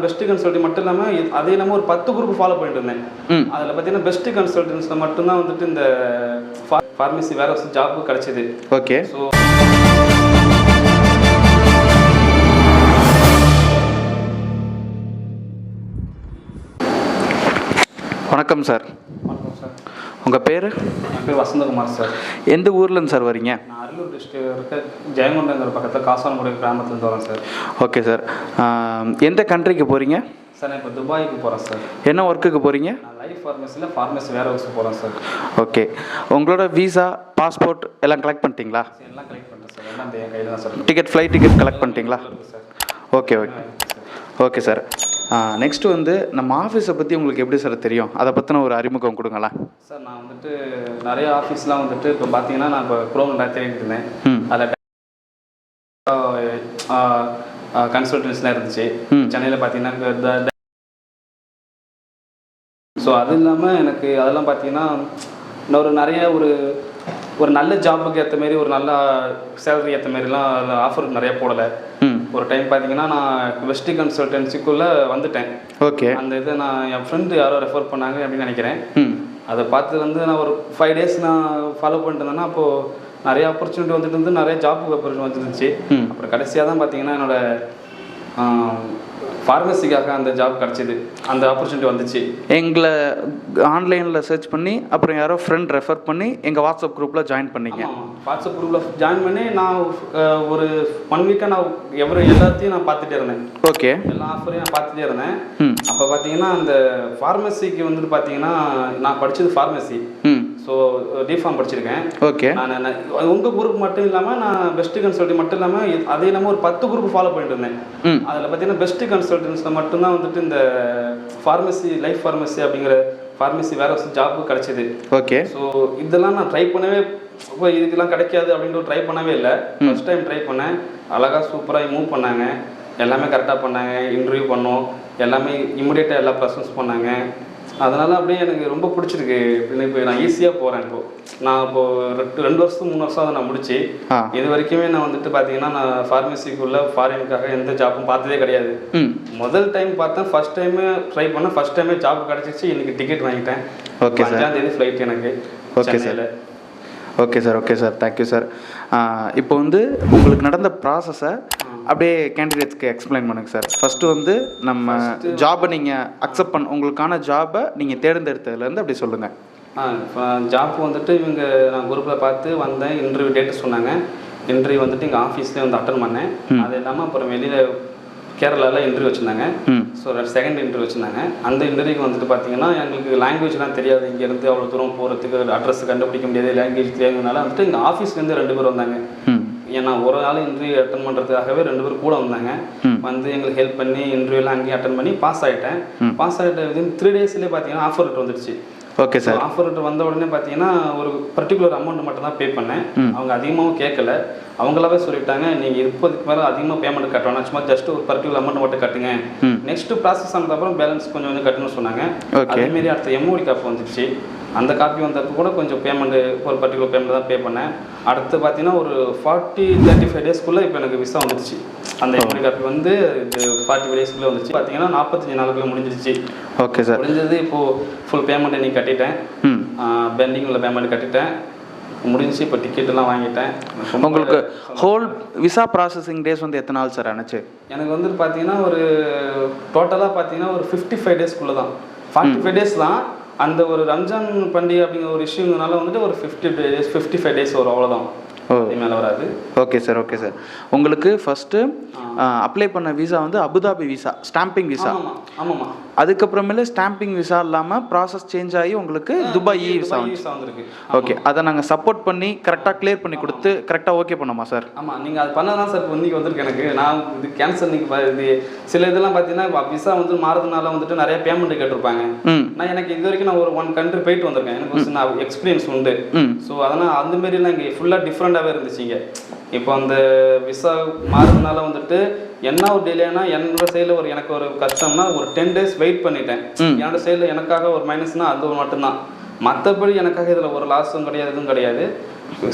நான் பெஸ்ட் கன்சல்ட்டி மட்டும் இல்லாமல் அது இல்லாமல் ஒரு பத்து குரூப் ஃபாலோ பண்ணிட்டு இருந்தேன். அதில் பார்த்தீங்கன்னா பெஸ்ட் கன்சல்டன்ஸில் மட்டும்தான் வந்துட்டு இந்த ஃபார்மசி வேற ஜாப் கிடைச்சிது. ஓகே. ஸோ வணக்கம் சார். வணக்கம் சார். உங்கள் பேர்? என் பேர் வசந்தகுமார் சார். எந்த ஊர்லேருந்து சார் வரீங்க? நான் அரியலூர் டிஸ்ட்ரிக்ட் இருக்க ஜெயங்கொண்டங்கிற பக்கத்தில் காசான்குடி கிராமத்துலேருந்து வரேன் சார். Okay sir. எந்த கண்ட்ரிக்கு போகிறீங்க சார் நான் இப்போ துபாய்க்கு போகிறேன் சார். என்ன ஒர்க்குக்கு போகிறீங்க நான் லைஃப் ஃபார்மசியில் ஃபார்மசி வேற ஹவுஸ் போகிறேன் சார். ஓகே. உங்களோட விசா பாஸ்போர்ட் எல்லாம் கலெக்ட் பண்ணிட்டீங்களா? எல்லாம் கலெக்ட் பண்ணுறேன் சார். எல்லாம் என் கையில் தான் sir ticket flight ticket collect பண்ணிட்டீங்களா? Okay okay. Okay sir. Next வந்து நம்ம ஆஃபீஸை பற்றி உங்களுக்கு எப்படி சார் தெரியும்? அதை பற்றின ஒரு அறிமுகம் கொடுங்களேன். சார் நான் வந்துட்டு நிறைய ஆஃபீஸ்லாம் வந்துட்டு இப்போ பார்த்தீங்கன்னா நான் இப்போ க்ரோம் தேடிட்டு இருந்தேன். அதில் கன்சல்டன்ஸ்லாம் இருந்துச்சு. சென்னையில் பார்த்தீங்கன்னா ஸோ அது இல்லாமல் எனக்கு அதெல்லாம் பார்த்தீங்கன்னா இன்னொரு நிறைய ஒரு ஒரு நல்ல ஜாபுக்கு ஏற்ற மாரி ஒரு நல்ல சேலரி ஏற்ற மாரிலாம் அதில் ஆஃபர் நிறைய போடலை. ஒரு டைம் பார்த்தீங்கன்னா நான் வெஸ்டி கன்சல்டன்சிக்குள்ளே வந்துட்டேன். ஓகே. அந்த இதை நான் என் ஃப்ரெண்டு யாரோ ரெஃபர் பண்ணாங்க அப்படின்னு நினைக்கிறேன். அதை பார்த்து வந்து நான் ஒரு ஃபைவ் டேஸ் நான் ஃபாலோ பண்ணிட்டு அப்போது நிறைய ஆப்பர்ச்சுனிட்டி வந்துட்டு இருந்து நிறைய ஜாப் ஆப்பர்ச்சுனிட்டி வந்துருந்துச்சு. அப்புறம் கடைசியாக தான் பார்த்தீங்கன்னா என்னோட ஃபார்மசிக்காக அந்த ஜாப் கிடச்சிது. அந்த ஆப்பர்ச்சுனிட்டி வந்துச்சு. எங்களை ஆன்லைனில் சர்ச் பண்ணி அப்புறம் யாரோ ஃப்ரெண்ட் ரெஃபர் பண்ணி எங்கள் வாட்ஸ்அப் குரூப்பில் ஜாயின் பண்ணீங்க. வாட்ஸ்அப் குரூப்பில் ஜாயின் பண்ணி நான் ஒரு ஒன் வீக்காக நான் எவரு எல்லாத்தையும் நான் பார்த்துட்டே இருந்தேன். ஓகே எல்லா ஆஃபரையும் நான் பார்த்துட்டே இருந்தேன். அப்போ பார்த்தீங்கன்னா அந்த ஃபார்மசிக்கு வந்துட்டு பார்த்தீங்கன்னா நான் படித்தது ஃபார்மசி ம். ஸோ டிஃபார்ம் படிச்சிருக்கேன். ஓகே நான் உங்கள் குரூப் மட்டும் இல்லாமல் நான் பெஸ்ட் கன்சல்ட்டி மட்டும் இல்லாமல் அது இல்லாமல் ஒரு பத்து குரூப் ஃபாலோ பண்ணிட்டு இருந்தேன். அதில் பார்த்தீங்கன்னா பெஸ்ட் கன்சல்டன்ஸில் மட்டும்தான் வந்துட்டு இந்த ஃபார்மசி லைஃப் ஃபார்மசி அப்படிங்கிற ஃபார்மசி வேற ஜாப் கிடைச்சிது. ஓகே ஸோ இதெல்லாம் நான் ட்ரை பண்ணவே இப்போ இதுக்கெல்லாம் கிடைக்காது அப்படின்ட்டு ட்ரை பண்ணவே இல்லை. ஃபர்ஸ்ட் டைம் ட்ரை பண்ணேன். அழகாக சூப்பராக மூவ் பண்ணாங்க. எல்லாமே கரெக்டாக பண்ணாங்க. இன்டர்வியூ பண்ணோம். எல்லாமே இமிடியேட்டாக எல்லா ப்ரெசன்ஸ் பண்ணாங்க. அதனால் அப்படியே எனக்கு ரொம்ப பிடிச்சிருக்கு. இப்போ நான் ஈஸியாக போகிறேன் இப்போ. நான் இப்போ ரெண்டு ரெண்டு வருஷம் மூணு வருஷம் அதை நான் முடிச்சு இது வரைக்குமே நான் வந்துட்டு பார்த்தீங்கன்னா நான் ஃபார்மசிக்குள்ளே ஃபாரினுக்காக எந்த ஜாப்பும் பார்த்ததே கிடையாது. முதல் டைம் பார்த்தேன் ஃபர்ஸ்ட் டைமே ட்ரை பண்ணேன் ஃபர்ஸ்ட் டைமே ஜாப் கிடச்சிச்சு இன்னைக்கு டிக்கெட் வாங்கிட்டேன். Sir. அஞ்சாம் தேதி ஃப்ளைட் எனக்கு Okay, sir. Okay sir okay sir thank you sir இப்போ வந்து உங்களுக்கு நடந்த ப்ராசஸை அப்படியே கேண்டிடேட்ஸ்க்கு எக்ஸ்பிளைன் பண்ணுங்க சார் ஃபஸ்ட்டு வந்து நம்ம ஜாபை நீங்கள் அக்செப்ட் பண்ண உங்களுக்கான ஜாபை நீங்கள் தேர்ந்தெடுத்ததுலேருந்து அப்படி சொல்லுங்கள் ஆ ஜாப் வந்துட்டு இவங்க நான் குரூப்பில் பார்த்து வந்தேன். இன்டர்வியூ டேட்டு சொன்னாங்க. இன்டர்வியூ வந்துட்டு எங்கள் ஆஃபீஸ்லேயே வந்து அட்டன் பண்ணேன். அது இல்லாமல் அப்புறம் வெளியில் கேரளாவில் இன்டர்வியூ வச்சுருந்தாங்க. ஸோ செகண்ட் இன்டர்வியூ வச்சுருந்தாங்க. அந்த இன்டர்வியூக்கு வந்துட்டு பார்த்தீங்கன்னா எங்களுக்கு லாங்குவேஜ்லாம் தெரியாது. இங்கேருந்து அவ்வளோ தூரம் போகிறதுக்கு அட்ரஸ் கண்டுபிடிக்க முடியாது லாங்குவேஜ் தெரியாதனால வந்துட்டு எங்கள் ஆஃபீஸ்லேருந்து ரெண்டு பேர் வந்தாங்க. ஏன்னா ஒரு நாள் இன்டர்வியூ அட்டன் பண்ணுறதுக்காகவே ரெண்டு பேர் கூட வந்தாங்க. வந்து எங்களுக்கு ஹெல்ப் பண்ணி இன்டர்வியூலாம் அங்கேயும் அட்டன் பண்ணி பாஸ் ஆகிட்டேன் பாஸ் ஆகிட்ட விதின் த்ரீ டேஸ்லேயே பார்த்தீங்கன்னா ஆஃபர் லெட்டர் வந்துடுச்சு. ஓகே சார் ஆஃபர் வந்த உடனே பார்த்தீங்கன்னா ஒரு பர்டிகுலர் அமௌண்ட் மட்டும் தான் பே பண்ணேன் அவங்க அதிகமாகவும் கேட்கல அவங்களாவே சொல்லிட்டாங்க நீங்கள் இப்போதைக்கு மேலே அதிகமாக பேமெண்ட் கட்டணும் சும்மா ஜஸ்ட் ஒரு பர்டிகுலர் அமௌண்ட் மட்டும் கட்டுங்க. நெக்ஸ்ட் ப்ராசஸ் ஆனதுக்கப்புறம் பேலன்ஸ் கொஞ்சம் கொஞ்சம் கட்டணும்னு சொன்னாங்க. அதேமாரி அடுத்த எம்ஓடி காப்பி வந்துடுச்சு அந்த காப்பி வந்தப்போ கூட கொஞ்சம் பேமெண்ட் ஒரு பர்டிகுலர் பேமெண்ட் தான் பே பண்ணேன். அடுத்து பார்த்தீங்கன்னா ஒரு ஃபார்ட்டி தேர்ட்டி ஃபைவ் டேஸ்க்குள்ளே இப்போ எனக்கு விசா வந்துடுச்சு அந்த எம்ஓடி காப்பி வந்து ஃபார்ட்டி ஃபைவ் டேஸ்க்குள்ளே வந்துச்சு பார்த்தீங்கன்னா நாற்பத்தஞ்சு நாளுக்குள்ள முடிஞ்சிருச்சு. ஓகே சார் முடிஞ்சது இப்போது ஃபுல் பேமெண்ட் இன்னைக்கு கட்டிட்டேன். பெண்டிங் உள்ள பேமெண்ட் கட்டிட்டேன். முடிஞ்சுச்சு இப்போ டிக்கெட் எல்லாம் வாங்கிட்டேன். உங்களுக்கு ஹோல் விசா ப்ராசஸிங் டேஸ் வந்து எத்தனை நாள் சார் ஆனுச்சு? எனக்கு வந்துட்டு பார்த்தீங்கன்னா ஒரு டோட்டலாக பார்த்தீங்கன்னா ஒரு ஃபிஃப்டி ஃபைவ் டேஸ்க்குள்ளே தான் ஃபார்ட்டி ஃபைவ் டேஸ் தான். அந்த ஒரு ரம்ஜான் பண்டிகை அப்படிங்கிற ஒரு இஷ்யூங்கனால வந்துட்டு ஒரு fifty days fifty five days வரும் அவ்வளோதான் மேலே வராது. Okay sir okay sir. உங்களுக்கு ஃபஸ்ட்டு அப்ளை பண்ண விசா வந்து Abu Dhabi visa stamping visa ஆமாம்மா அதுக்கப்புறமேல ஸ்டாம்பிங் விசா இல்லாமல் ப்ராசஸ் சேஞ்ச் ஆகி உங்களுக்கு துபாய் இ விசா வந்திருக்கு. ஓகே அதை நாங்கள் சப்போர்ட் பண்ணி கரெக்டாக கிளியர் பண்ணி கொடுத்து கரெக்டாக ஓகே பண்ணோமா சார்? ஆமாம் நீங்கள் அது பண்ணதான் சார் இப்போ இன்னைக்கு வந்திருக்கு எனக்கு. நான் இது கேன்சல் இன்னைக்கு இது சில இதெல்லாம் பார்த்தீங்கன்னா விசா வந்து மாறதுனால வந்துட்டு நிறைய பேமெண்ட் கேட்டிருப்பாங்க. நான் எனக்கு இது வரைக்கும் நான் ஒரு ஒன் கண்ட்ரி போயிட்டு வந்திருக்கேன். எனக்கு சின்ன எக்ஸ்பீரியன்ஸ் உண்டு. ஸோ அதனால் அந்த மாரிலாம் இங்கே ஃபுல்லாக டிஃப்ரெண்ட்டாகவே இருந்துச்சுங்க. இப்போ அந்த விசா மாறுறதுனால வந்துட்டு என்ன ஒரு டிலேனா என்னோட சைடில் ஒரு எனக்கு ஒரு கஷ்டம்னா ஒரு டென் டேஸ் வெயிட் பண்ணிட்டேன். என்னோட சைடில் எனக்காக ஒரு மைனஸ்னா அது ஒரு மட்டும்தான். மற்றபடி எனக்காக இதில் ஒரு லாஸும் கிடையாது எதுவும் கிடையாது.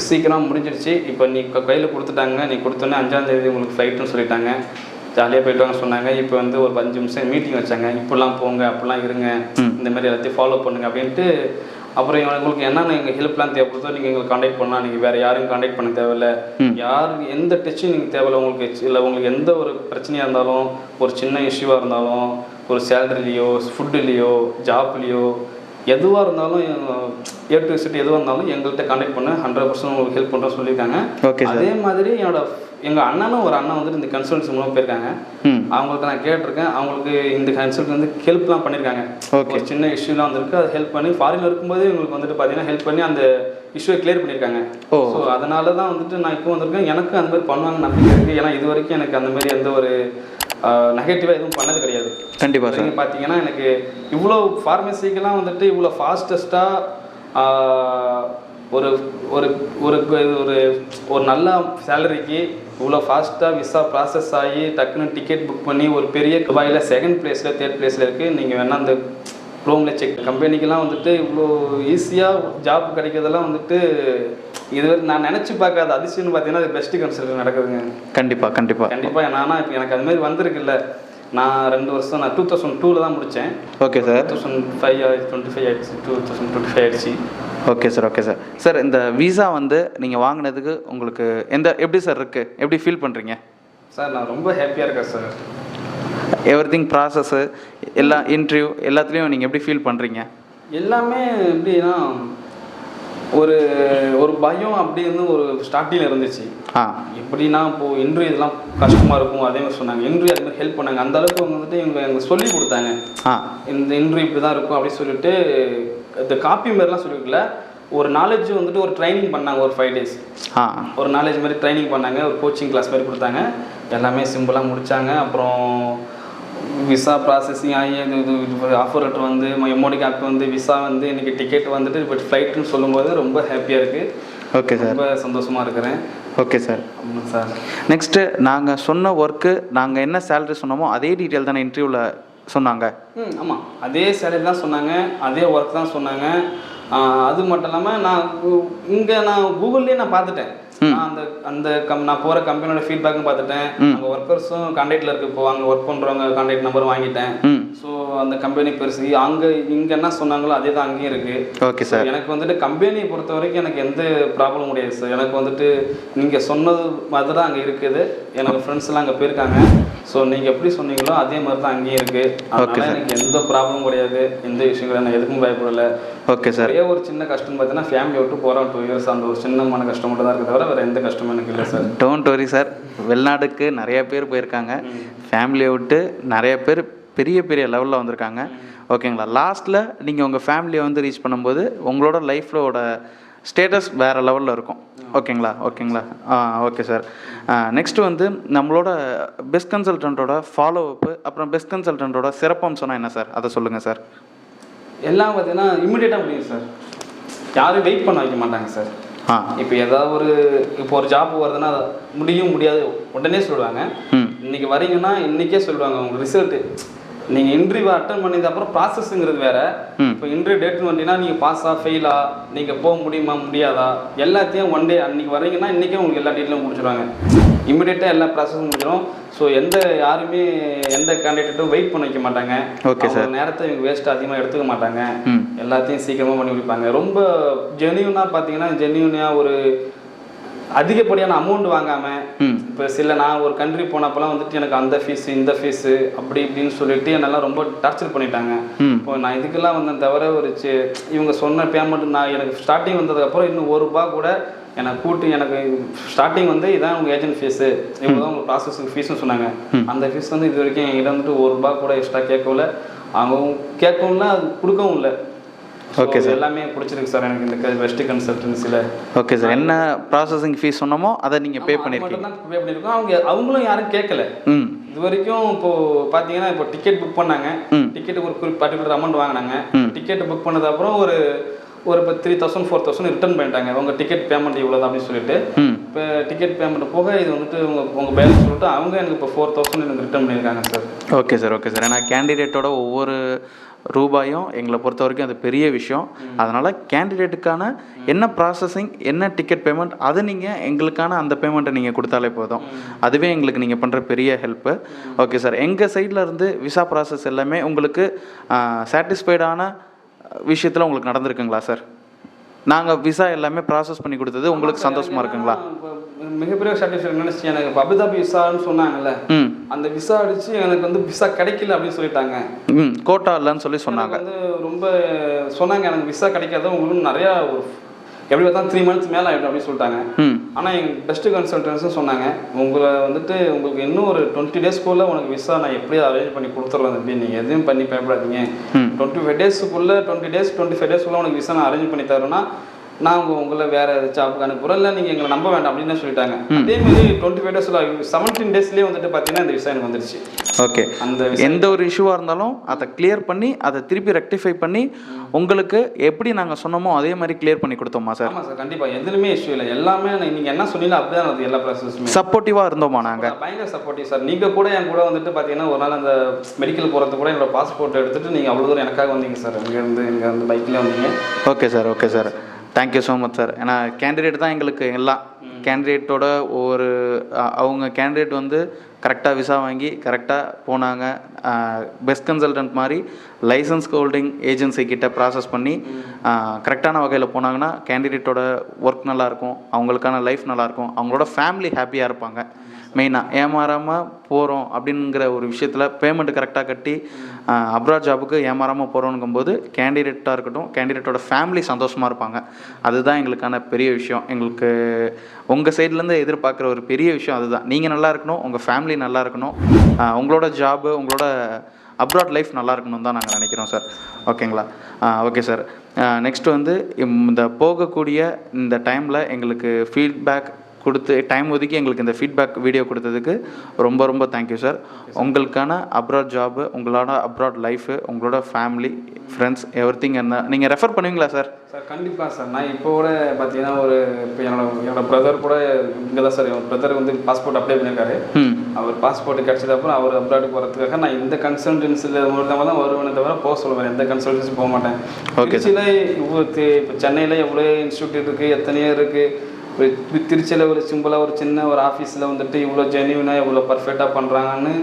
சீக்கிரம் முடிஞ்சிருச்சு. இப்போ நீ கையில் கொடுத்துட்டாங்க. நீ கொடுத்தோன்னே அஞ்சாம் தேதி உங்களுக்கு ஃப்ளைட்டுன்னு சொல்லிட்டாங்க. ஜாலியாக போயிட்டு வாங்க சொன்னாங்க. இப்போ வந்து ஒரு அஞ்சு நிமிஷம் மீட்டிங் வச்சாங்க. இப்படிலாம் போங்க அப்படிலாம் இருங்க. இந்த மாதிரி எல்லாத்தையும் ஃபாலோ பண்ணுங்க அப்படின்ட்டு அப்புறம் உங்களுக்கு என்னென்ன எங்கள் ஹெல்ப்லாம் தேவைப்படுதோ நீங்கள் எங்களுக்கு காண்டாக்ட் பண்ணலாம் நீங்கள் வேறு யாரும் காண்டாக்ட் பண்ண தேவையில்ல. யார் எந்த டச்சும் நீங்கள் தேவையில்ல உங்களுக்கு இல்லை உங்களுக்கு எந்த ஒரு பிரச்சனையாக இருந்தாலும் ஒரு சின்ன இஷ்யூவாக இருந்தாலும் ஒரு சேலரிலேயோ ஃபுட்டுலேயோ ஜாப்லேயோ எதுவாக இருந்தாலும் ஏ டு சிட்டி எதுவாக இருந்தாலும் எங்கள்கிட்ட காண்டாக்ட் பண்ண ஹண்ட்ரட் பர்சன்ட் உங்களுக்கு ஹெல்ப் பண்ணுறோம் சொல்லியிருக்காங்க. ஓகே அதே மாதிரி என்னோட எங்கள் அண்ணனும் ஒரு அண்ணன் வந்துட்டு இந்த கன்சல்டன்சி மூலம் போயிருக்காங்க. அவங்களுக்கு நான் கேட்டிருக்கேன். அவங்களுக்கு இந்த கன்சல்ட் வந்து ஹெல்ப்லாம் பண்ணியிருக்காங்க. ஒரு சின்ன இஷ்யூலாம் வந்திருக்கு. அதை ஹெல்ப் பண்ணி ஃபாரின்ல இருக்கும்போது இவங்களுக்கு வந்துட்டு பார்த்தீங்கன்னா ஹெல்ப் பண்ணி அந்த இஷ்யூவை கிளியர் பண்ணியிருக்காங்க. ஓ. ஸோ அதனால தான் வந்துட்டு நான் இப்போ வந்திருக்கேன். எனக்கு அந்த மாதிரி பண்ணுவாங்க நம்பிக்கை இருக்குது ஏன்னா இது வரைக்கும் எனக்கு அந்த மாதிரி எந்த ஒரு நெகட்டிவாக எதுவும் பண்ணது கிடையாது. கண்டிப்பாக சார். நீங்கள் பார்த்தீங்கன்னா எனக்கு இவ்வளோ ஃபார்மசிக்கெல்லாம் வந்துட்டு இவ்வளோ ஃபாஸ்டஸ்ட்டாக ஒரு ஒரு ஒரு ஒரு ஒரு நல்ல சேலரிக்கு இவ்வளோ ஃபாஸ்ட்டாக விசா ப்ராசஸ் ஆகி டக்குன்னு டிக்கெட் புக் பண்ணி ஒரு பெரிய துபாயில் செகண்ட் பிளேஸில் தேர்ட் பிளேஸில் இருக்குது நீங்கள் வேணால் அந்த க்ரோமில் செக் கம்பெனிக்கெல்லாம் வந்துட்டு இவ்வளோ ஈஸியாக ஜாப் கிடைக்கிறதெல்லாம் வந்துட்டு இதுவரை நான் நினச்சி பார்க்காத அதிசயம்னு பார்த்தீங்கன்னா அது பெஸ்ட்டு கன்சல்ட் நடக்குதுங்க. கண்டிப்பாக கண்டிப்பாக கண்டிப்பாக நானா இப்போ எனக்கு அது மாதிரி வந்திருக்குல்ல. நான் ரெண்டு வருஷம் நான் டூ தௌசண்ட் டூவில் தான் முடித்தேன் okay sir two thousand five twenty five ஆயிடுச்சு. டூ தௌசண்ட் டுவெண்ட்டி ஃபைவ் ஆயிடுச்சு. Okay sir okay sir sir இந்த விசா வந்து நீங்கள் வாங்கினதுக்கு உங்களுக்கு எந்த எப்படி சார் இருக்குது எப்படி ஃபீல் பண்ணுறீங்க சார் நான் ரொம்ப ஹாப்பியாக இருக்கேன் சார் எவ்ரி திங் ப்ராசஸ்ஸு எல்லா இன்டர்வியூ எல்லாத்துலேயும் நீங்கள் எப்படி ஃபீல் பண்ணுறீங்க எல்லாமே எப்படின்னா ஒரு ஒரு பயம் அப்படின்னு ஒரு ஸ்டார்டிங்கில் இருந்துச்சு. எப்படின்னா இப்போது இன்டர்வியூ இதெல்லாம் கஷ்டமாக இருக்கும் அதே மாதிரி சொன்னாங்க. இன்டர்வியூ அது மாதிரி ஹெல்ப் பண்ணாங்க. அந்த அளவுக்கு அவங்க வந்துட்டு இவங்க எங்களுக்கு சொல்லி கொடுத்தாங்க. இந்த இன்டர்வியூ இப்படி தான் இருக்கும் அப்படின்னு சொல்லிட்டு இந்த காப்பி மாதிரிலாம் சொல்லிக்கல ஒரு நாலேஜ் வந்துட்டு ஒரு ட்ரைனிங் பண்ணாங்க ஒரு ஃபைவ் டேஸ் ஒரு நாலேஜ் மாதிரி ட்ரைனிங் பண்ணாங்க ஒரு கோச்சிங் கிளாஸ் மாதிரி கொடுத்தாங்க. எல்லாமே சிம்பிளாக முடித்தாங்க அப்புறம் விசா ப்ராசஸிங் ஆகி இது இது ஆஃபர் லெட்டர் வந்து எம்ஓடி ஆப் வந்து விசா வந்து இன்றைக்கி டிக்கெட் வந்துட்டு இப்போ ஃப்ளைட்டுன்னு சொல்லும்போது ரொம்ப ஹாப்பியாக இருக்குது ஓகே சார் ரொம்ப சந்தோஷமாக இருக்கிறேன். ஓகே சார் ஆமாம் சார் நெக்ஸ்ட்டு நாங்கள் சொன்ன ஒர்க்கு நாங்கள் என்ன சேலரி சொன்னோமோ அதே டீட்டெயில் தானே இன்டர்வியூவில் சொன்னாங்க. ம் ஆமாம் அதே சேலரி தான் சொன்னாங்க. அதே ஒர்க் தான் சொன்னாங்க. அது மட்டும் இல்லாமல் நான் இங்கே நான் கூகுள்லேயே நான் பார்த்துட்டேன். அந்த அந்த கம் நான் போகிற கம்பெனியோட ஃபீட்பேக்கும் பார்த்துட்டேன். அங்கே ஒர்க்கர்ஸும் கான்டாக்டில் இருக்கு. இப்போ அங்கே ஒர்க் பண்ணுறவங்க கான்டாக்ட் நம்பர் வாங்கிட்டேன். ஸோ அந்த கம்பெனி பெருசு அங்கே இங்கே என்ன சொன்னாங்களோ அதே தான் அங்கேயும் இருக்குது ஓகே சார் எனக்கு வந்துட்டு கம்பெனியை பொறுத்த வரைக்கும் எனக்கு எந்த ப்ராப்ளம் கிடையாது சார் எனக்கு வந்துட்டு நீங்கள் சொன்னது மாதிரி தான் அங்கே இருக்குது. எனக்கு ஃப்ரெண்ட்ஸ் எல்லாம் அங்கே போயிருக்காங்க. ஸோ நீங்கள் எப்படி சொன்னீங்களோ அதே மாதிரி தான் அங்கேயும் இருக்குது Okay, அதனால எனக்கு எந்த ப்ராப்ளமும் கிடையாது. எந்த விஷயம் கிடையாது. நான் எதுக்கும் பயப்படல. ஓகே சார் ஒரே ஒரு சின்ன கஷ்டம் பார்த்தீங்கன்னா ஃபேமிலி விட்டு போகிறோம் டூ இயர்ஸ் அந்த ஒரு சின்னமான கஷ்டம் மட்டும் தான் இருக்குது தவிர வேறு எந்த கஷ்டமும் எனக்கு இல்லை சார் டோன்ட் வரி சார் வெளிநாடுக்கு நிறைய பேர் போயிருக்காங்க. ஃபேமிலியை விட்டு நிறைய பேர் பெரிய பெரிய லெவலில் வந்திருக்காங்க. ஓகேங்களா லாஸ்ட்டில் நீங்கள் உங்கள் ஃபேமிலியை வந்து ரீச் பண்ணும்போது உங்களோட லைஃப்லோட ஸ்டேட்டஸ் வேறு லெவலில் இருக்கும். ஓகேங்களா ஓகேங்களா ஆ ஓகே சார் நெக்ஸ்ட் வந்து நம்மளோட பெஸ்ட் கன்சல்டண்ட்டோட ஃபாலோ அப்பு அப்புறம் பெஸ்ட் கன்சல்டண்ட்டோட சிறப்பம்சம்னா என்ன சார் அதை சொல்லுங்கள் சார் எல்லாம் பார்த்தீங்கன்னா இமிடியேட்டாக முடியும் சார் யாரும் வெயிட் பண்ண வைக்க மாட்டாங்க சார் இப்போ ஏதாவது ஒரு இப்போ ஒரு ஜாப் வருதுன்னா முடியும் முடியாது. உடனே சொல்லுவாங்க. இன்னைக்கு வரீங்கன்னா இன்னைக்கே சொல்லுவாங்க. உங்க ரிசல்ட்டு நீங்கள் இன்டர்வியூ அட்டன் பண்ணது அப்புறம் ப்ராசஸ்ங்கிறது வேற. இப்போ இன்டர்வியூ டேட்னு வந்தீங்கன்னா நீங்கள் பாஸா ஃபெயிலா நீங்கள் போக முடியுமா முடியாதா? எல்லாத்தையும் ஒன் டே அன்னைக்கு வரீங்கன்னா இன்றைக்கே உங்களுக்கு எல்லா டீட்டெயிலும் முடிச்சிடுவாங்க இமிடியேட்டாக எல்லா ப்ராசஸும் முடிஞ்சிடும் ஸோ எந்த யாருமே எந்த கேண்டிடேட்டும் வெயிட் பண்ண வைக்க மாட்டாங்க. Sir. அவங்க நேரத்தை இவங்க வேஸ்ட் அதிகமாக எடுத்துக்க மாட்டாங்க. எல்லாத்தையும் சீக்கிரமாக பண்ணி முடிப்பாங்க. ரொம்ப ஜென்யூனாக பார்த்தீங்கன்னா ஜென்யூனாக ஒரு அதிகப்படியான அமௌண்ட் வாங்காமல் இப்போ சில நான் ஒரு கண்ட்ரி போனப்பெல்லாம் வந்துட்டு எனக்கு அந்த ஃபீஸ் இந்த ஃபீஸு அப்படி இப்படின்னு சொல்லிட்டு என்னெல்லாம் ரொம்ப டார்ச்சர் பண்ணிட்டாங்க. இப்போ நான் இதுக்கெல்லாம் வந்தேன் தவிர ஒரு இவங்க சொன்ன பேமெண்ட் நான் எனக்கு ஸ்டார்டிங் வந்ததுக்கப்புறம் இன்னும் ஒரு ரூபா கூட எனக்கு கூட்டி எனக்கு ஸ்டார்டிங் வந்து இதான் உங்கள் ஏஜென்ட் ஃபீஸு இவங்க தான் உங்கள் ப்ராசஸிங் ஃபீஸ்னு சொன்னாங்க. அந்த ஃபீஸ் வந்து இது வரைக்கும் என்கிட்ட வந்துட்டு ஒரு ரூபா கூட எக்ஸ்ட்ரா கேட்கவில்ல. அவங்க கேட்கவும் இல்லை அது கொடுக்கவும் இல்லை. Okay, sir. எல்லாமே பிடிச்சிருக்கு சார் எனக்கு இந்த பெஸ்ட் கன்சல்டன்சியில் ஓகே சார் என்ன ப்ராசஸிங் ஃபீஸ் சொன்னோமோ அதை நீங்கள் பே பண்ணியிருக்கீங்க பே பண்ணியிருக்கோம் அவங்க அவங்களும் யாரும் கேட்கல. ம். இது வரைக்கும் இப்போ பார்த்தீங்கன்னா இப்போ டிக்கெட் புக் பண்ணாங்க. டிக்கெட் ஒரு குறி பர்டிகுலர் அமௌண்ட் வாங்கினாங்க. டிக்கெட் புக் பண்ணது அப்புறம் ஒரு ஒரு இப்போ three thousand four thousand return பண்ணிட்டாங்க. உங்கள் டிக்கெட் பேமெண்ட் இவ்வளோ தான் அப்படின்னு சொல்லிட்டு. இப்போ டிக்கெட் பேமெண்ட் போக இது வந்துட்டு உங்கள் உங்கள் பேலன்ஸ் சொல்லிட்டு அவங்க எனக்கு இப்போ ஃபோர் தௌசண்ட் எனக்கு ரிட்டர்ன் பண்ணியிருக்காங்க sir okay sir okay sir ஏன்னா கேண்டிடேட்டோட ஒவ்வொரு ரூபாயும் எங்களை பொறுத்த வரைக்கும் அது பெரிய விஷயம். அதனால் கேண்டிடேட்டுக்கான என்ன ப்ராசஸிங் என்ன டிக்கெட் பேமெண்ட் அது நீங்கள் எங்களுக்கான அந்த பேமெண்ட்டை நீங்கள் கொடுத்தாலே போதும். அதுவே எங்களுக்கு நீங்கள் பண்ணுற பெரிய ஹெல்ப்பு ஓகே சார் எங்கள் சைடில் இருந்து விசா ப்ராசஸ் எல்லாமே உங்களுக்கு சாட்டிஸ்ஃபைடான விஷயத்தில் உங்களுக்கு நடந்திருக்குங்களா சார் நாங்கள் விசா எல்லாமே ப்ராசஸ் பண்ணி கொடுத்தது உங்களுக்கு சந்தோஷமாக இருக்குங்களா? மிகப்பெரிய சாட்டிஸ்ஃபேக்ஷன் நினைச்சு எனக்கு இப்ப அபுதாபி விசான்னு சொன்னாங்கல்ல அந்த விசா அடிச்சு எனக்கு வந்து விசா கிடைக்கல அப்படின்னு சொல்லிட்டாங்க. ம் கோட்டா இல்லைன்னு சொல்லி சொன்னாங்க. வந்து ரொம்ப சொன்னாங்க எனக்கு விசா கிடைக்காத உங்களுக்கு நிறையா ஒரு எப்படி பார்த்தா த்ரீ மந்த்ஸ் மேலே ஆகிடும் அப்படின்னு சொல்லிட்டாங்க. ஆனால் எங்கள் பெஸ்ட்டு கன்சல்டன்ஸும் சொன்னாங்க உங்களை வந்துட்டு உங்களுக்கு இன்னும் ஒரு டுவெண்ட்டி டேஸ்க்குள்ளே உனக்கு விசா நான் எப்படியும் அரேஞ்ச் பண்ணி கொடுத்துட்றேன் தம்பி நீங்கள் எதுவும் பண்ணி பயப்படாதீங்க. டுவெண்ட்டி ஃபைவ் டேஸ்க்குள்ளே டுவெண்ட்டி டேஸ் டுவெண்ட்டி ஃபைவ் டேஸ்க்குள்ளே உனக்கு விசா நான் அரேஞ்ச் பண்ணி தரேன்னா நான் உங்க உங்களை வேறு ஜாப்புக்கு அனுப்புகிறேன் இல்லை நீங்கள் எங்களை நம்ப வேண்டாம் அப்படின்னு சொல்லிட்டாங்க. அதே மாதிரி டுவெண்ட்டி ஃபைவ் டேஸில் செவன்டீன் டேஸ்லேயே வந்துட்டு பார்த்தீங்கன்னா இந்த விசா எனக்கு வந்துருச்சு. ஓகே. அந்த எந்த ஒரு இஷ்யூவாக இருந்தாலும் அதை கிளியர் பண்ணி அதை திருப்பி ரெக்டிஃபை பண்ணி உங்களுக்கு எப்படி நாங்கள் சொன்னோமோ அதே மாதிரி கிளியர் பண்ணி கொடுத்தோமா சார் ஆமாம் சார் கண்டிப்பாக எதுலையுமே இஷ்யூ இல்லை. எல்லாமே நீங்கள் என்ன சொன்னீங்களோ அப்படியே நடந்தது எல்லா ப்ராசஸுமே சப்போர்ட்டிவாக இருந்தோமா நாங்கள் பயங்கர சப்போர்ட்டிவ் சார் நீங்கள் கூட என் கூட வந்துட்டு பார்த்தீங்கன்னா ஒரு நாள் அந்த மெடிக்கல் போகிறது கூட என்னோட பாஸ்போர்ட் எடுத்துட்டு நீங்கள் அவ்வளோ தூரம் எனக்காக வந்தீங்க சார் இங்கேருந்து இங்கே வந்து பைக்கில் வந்தீங்க. Okay sir okay sir thank you so much sir ஏன்னா கேண்டிடேட் தான் எங்களுக்கு எல்லாம் கேண்டிடேட்டோட ஒவ்வொரு அவங்க கேண்டிடேட் வந்து கரெக்டாக விசா வாங்கி கரெக்டாக போனாங்க. பெஸ்ட் கன்சல்டன்ட் மாதிரி லைசன்ஸ் ஹோல்டிங் ஏஜென்சி கிட்ட ப்ராசஸ் பண்ணி கரெக்டான வகையில் போனாங்கன்னா கேண்டிடேட்டோட ஒர்க் நல்லாயிருக்கும் அவங்களுக்கான லைஃப் நல்லாயிருக்கும் அவங்களோட ஃபேமிலி ஹாப்பியாக இருப்பாங்க. மெயினாக ஏமாறாமல் போகிறோம் அப்படிங்கிற ஒரு விஷயத்தில் பேமெண்ட் கரெக்டாக கட்டி அப்ராட் ஜாபுக்கு ஏமாறாமல் போகிறோங்கும்போது கேண்டிடேட்டாக இருக்கட்டும் கேண்டிடேட்டோட ஃபேமிலி சந்தோஷமாக இருப்பாங்க. அதுதான் எங்களுக்கான பெரிய விஷயம். எங்களுக்கு உங்கள் சைட்லேருந்து எதிர்பார்க்குற ஒரு பெரிய விஷயம் அதுதான். நீங்கள் நல்லா இருக்கணும் உங்கள் ஃபேமிலி நல்லா இருக்கணும். உங்களோட ஜாபு உங்களோட அப்ராட் லைஃப் நல்லா இருக்கணும்னு தான் நாங்கள் நினைக்கிறோம் சார் ஓகேங்களா ஓகே சார் நெக்ஸ்ட் வந்து இந்த போகக்கூடிய இந்த டைமில் எங்களுக்கு ஃபீட்பேக் கொடுத்து டைம் ஒதுக்கி எங்களுக்கு இந்த ஃபீட்பேக் வீடியோ கொடுத்ததுக்கு ரொம்ப ரொம்ப தேங்க்யூ சார் உங்களுக்கான அப்ராட் ஜாபு உங்களோட அப்ராட் லைஃபு உங்களோட ஃபேமிலி ஃப்ரெண்ட்ஸ் எவ்ரி திங் என்ன நீங்கள் ரெஃபர் பண்ணுவீங்களா சார் சார் கண்டிப்பாக சார் நான் இப்போ கூட பார்த்தீங்கன்னா ஒரு இப்போ என்னோட என்னோட பிரதர் கூட இங்கே தான் சார் என் பிரதர் வந்து பாஸ்போர்ட் அப்ளை பண்ணியிருக்காரு அவர் பாஸ்போர்ட் கிடைச்சது அப்புறம் அவர் அப்ராடு போகிறதுக்காக நான் இந்த கன்சல்டன்சியில் மூலமாக தான் வருவேனே தவிர போக சொல்லுவேன். எந்த கன்சல்டன்சி போக மாட்டேன். திருச்சியில் இவ்வளோ இப்போ சென்னையில் எவ்வளோ இன்ஸ்டியூட் இருக்குது எத்தனையோ இருக்குது திருச்சியில் ஒரு சிம்பிளாக ஒரு சின்ன ஒரு ஆஃபீஸில் வந்துட்டு இவ்வளோ ஜென்யூனாக இவ்வளோ பர்ஃபெக்டாக பண்ணுறாங்கன்னு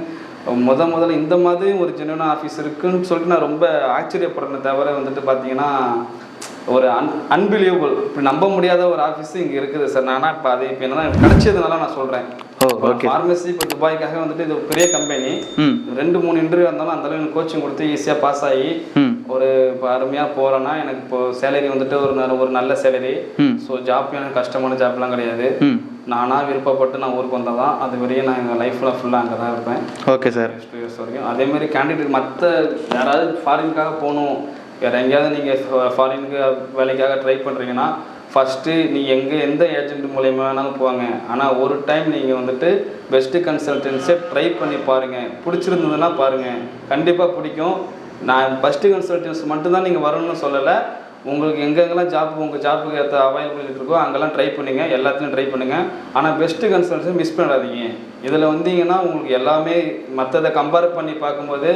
முத முதல்ல இந்த மாதிரி ஒரு ஜென்யூனாக ஆஃபீஸ் இருக்குன்னு சொல்லிட்டு நான் ரொம்ப ஆச்சரியப்படுறேன் தவிர வந்துட்டு பார்த்தீங்கன்னா ஒரு அன் அன்பிலியபிள் இப்படி நம்ப முடியாத ஒரு ஆஃபீஸ் இங்கே இருக்குது சார் நானா இப்போ அது இப்போ என்னன்னா கிடைச்சதுனால நான் சொல்கிறேன் ஃபார்மசி இப்போ துபாய்க்காக வந்துட்டு இது பெரிய கம்பெனி ரெண்டு மூணு இன்டர்வியூ இருந்தாலும் அந்த அளவுக்கு கோச்சிங் கொடுத்து ஈஸியாக பாஸ் ஆகி ஒரு இப்போ அருமையாக போகிறேன்னா எனக்கு இப்போ சேலரி வந்துட்டு ஒரு நல்ல ஒரு நல்ல சேலரி ஸோ ஜாப் எனக்கு கஷ்டமான ஜாப்லாம் கிடையாது. நானாக விருப்பப்பட்டு நான் ஊருக்கு வந்தால் தான் அது வரையும் நான் எங்கள் லைஃப்பில் ஃபுல்லாக அங்கே தான் இருப்பேன். ஓகே சார் டூ இயர்ஸ் வரைக்கும். அதேமாதிரி கேண்டிடேட் மற்ற யாராவது ஃபாரினுக்காக போகணும் வேறு எங்கேயாவது நீங்கள் ஃபாரினுக்கு வேலைக்காக ட்ரை பண்ணுறீங்கன்னா ஃபஸ்ட்டு நீங்கள் எங்கே எந்த ஏஜென்ட் மூலயமா வேணாலும் போவாங்க ஆனால் ஒரு டைம் நீங்கள் வந்துட்டு பெஸ்ட்டு கன்சல்டன்ஸை ட்ரை பண்ணி பாருங்கள் பிடிச்சிருந்ததுன்னா பாருங்கள் கண்டிப்பாக பிடிக்கும். நான் ஃபஸ்ட்டு கன்சல்டன்ஸ் மட்டும்தான் நீங்கள் வரணும்னு சொல்லலை. உங்களுக்கு எங்கெங்கெல்லாம் ஜாப் உங்கள் ஜாப்புக்கு ஏற்ற அவைலபிலிட்டி இருக்கோ அங்கெல்லாம் ட்ரை பண்ணுங்கள் எல்லாத்துலையும் ட்ரை பண்ணுங்கள் ஆனால் பெஸ்ட்டு கன்சல்டன்ஸை மிஸ் பண்ணிடாதீங்க இதில் வந்தீங்கன்னா உங்களுக்கு எல்லாமே மற்றதை கம்பேர் பண்ணி பார்க்கும்போது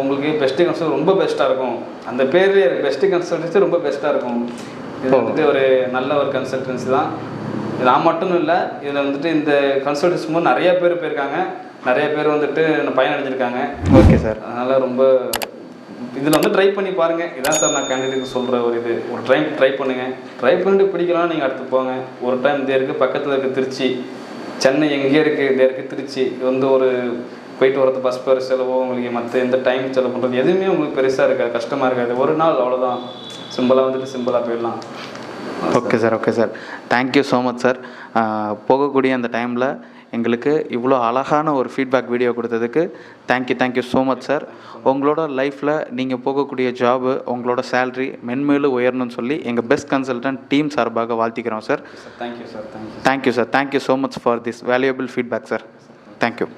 உங்களுக்கு பெஸ்ட்டு கன்சல்ட் ரொம்ப பெஸ்ட்டாக இருக்கும். அந்த பேர்லேயே பெஸ்ட்டு கன்சல்டன்சி ரொம்ப பெஸ்ட்டாக இருக்கும். இது வந்துட்டு ஒரு நல்ல ஒரு கன்சல்டன்சி தான். நான் மட்டும் இல்லை இதில் வந்துட்டு இந்த கன்சல்டன்சி மூலம் நிறைய பேர் போயிருக்காங்க. நிறைய பேர் வந்துட்டு பயனடைஞ்சிருக்காங்க. Okay sir. அதனால் ரொம்ப இதில் வந்து ட்ரை பண்ணி பாருங்கள் இதான் சார் நான் கேண்டிடேட்டுக்கு சொல்கிற ஒரு இது. ஒரு டைம் ட்ரை பண்ணுங்கள் ட்ரை பண்ணிட்டு பிடிக்கலாம் நீங்கள் அடுத்து போங்க. ஒரு டைம் இதே இருக்குது பக்கத்தில் இருக்குது திருச்சி. சென்னை எங்கே இருக்குது இதே இருக்குது திருச்சி. இது வந்து ஒரு போயிட்டு வரது பஸ் பேர் செலவோ உங்களுக்கு மற்ற எந்த டைம் செலவு பண்ணுறது எதுவுமே உங்களுக்கு பெருசாக இருக்காது கஷ்டமாக இருக்காது. ஒரு நாள் அவ்வளோதான் சிம்பிளாக வந்துட்டு சிம்பிளாக போயிடலாம். Okay sir okay sir thank you so much sir போகக்கூடிய அந்த டைமில் எங்களுக்கு இவ்வளோ அழகான ஒரு ஃபீட்பேக் வீடியோ கொடுத்ததுக்கு thank you thank you so much sir உங்களோட லைஃப்பில் நீங்கள் போகக்கூடிய ஜாபு உங்களோட சேல்ரி மென்மேலும் உயரணும்னு சொல்லி எங்கள் பெஸ்ட் கன்சல்டன்ட் டீம் சார்பாக வாழ்த்திக்கிறோம் sir sir thank you sir thank you sir thank you so much for this valuable feedback sir thank you